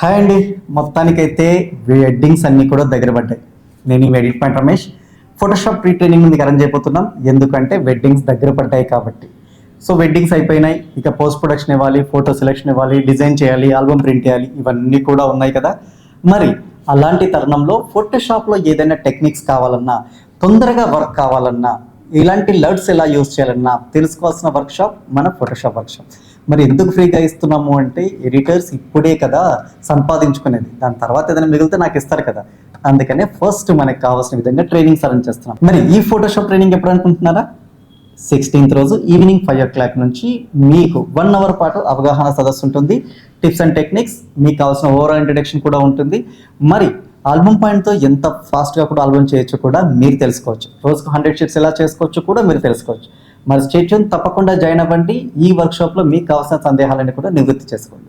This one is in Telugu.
హాయ్ అండి. మొత్తానికైతే వెడ్డింగ్స్ అన్నీ కూడా దగ్గర పడ్డాయి. నేను ఈ edit point Ramesh. Photoshop pre training మీకు అరేంజ్ అయిపోతున్నాం ఎందుకంటే వెడ్డింగ్స్ దగ్గర పడ్డాయి కాబట్టి. సో వెడ్డింగ్స్ అయిపోయినాయి. ఇక పోస్ట్ ప్రొడక్షన్ ఇవ్వాలి ఫోటో సెలెక్షన్ ఇవ్వాలి డిజైన్ చేయాలి ఆల్బమ్ ప్రింట్ చేయాలి ఇవన్నీ కూడా ఉన్నాయి కదా. మరి అలాంటి తరుణంలో ఫోటోషాప్లో ఏదైనా టెక్నిక్స్ కావాలన్నా తొందరగా వర్క్ కావాలన్నా ఇలాంటి లర్డ్స్ ఎలా యూస్ చేయాలన్నా తెలుసుకోవాల్సిన వర్క్షాప్ మన ఫోటోషాప్ వర్క్షాప్. మరి ఎందుకు ఫ్రీగా ఇస్తున్నాము అంటే ఎడిటర్స్ ఇప్పుడే కదా సంపాదించుకునేది. దాని తర్వాత ఏదైనా మిగిలితే నాకు ఇస్తారు కదా. అందుకనే ఫస్ట్ మనకు కావాల్సిన విధంగా ట్రైనింగ్స్ అరేంజ్ చేస్తున్నాం. మరి ఈ ఫోటోషాప్ ట్రైనింగ్ ఎప్పుడు అనుకుంటున్నారా? సిక్స్టీన్త్ రోజు ఈవినింగ్ ఫైవ్ ఓ క్లాక్ నుంచి మీకు వన్ అవర్ పాటు అవగాహన సదస్సు ఉంటుంది. టిప్స్ అండ్ టెక్నిక్స్ మీకు కావాల్సిన ఓవరాల్ ఇంట్రడక్షన్ కూడా ఉంటుంది. మరి ఆల్బమ్ పాయింట్తో ఎంత ఫాస్ట్గా కూడా ఆల్బమ్ చేయొచ్చు కూడా మీరు తెలుసుకోవచ్చు. రోజుకు హండ్రెడ్ షీట్స్ ఎలా చేసుకోవచ్చు కూడా మీరు తెలుసుకోవచ్చు. మరి స్టేట్యూన్ తప్పకుండా జాయిన్ అవ్వండి. ఈ వర్క్షాప్లో మీకు కావాల్సిన సందేహాలని కూడా నివృత్తి చేసుకోండి.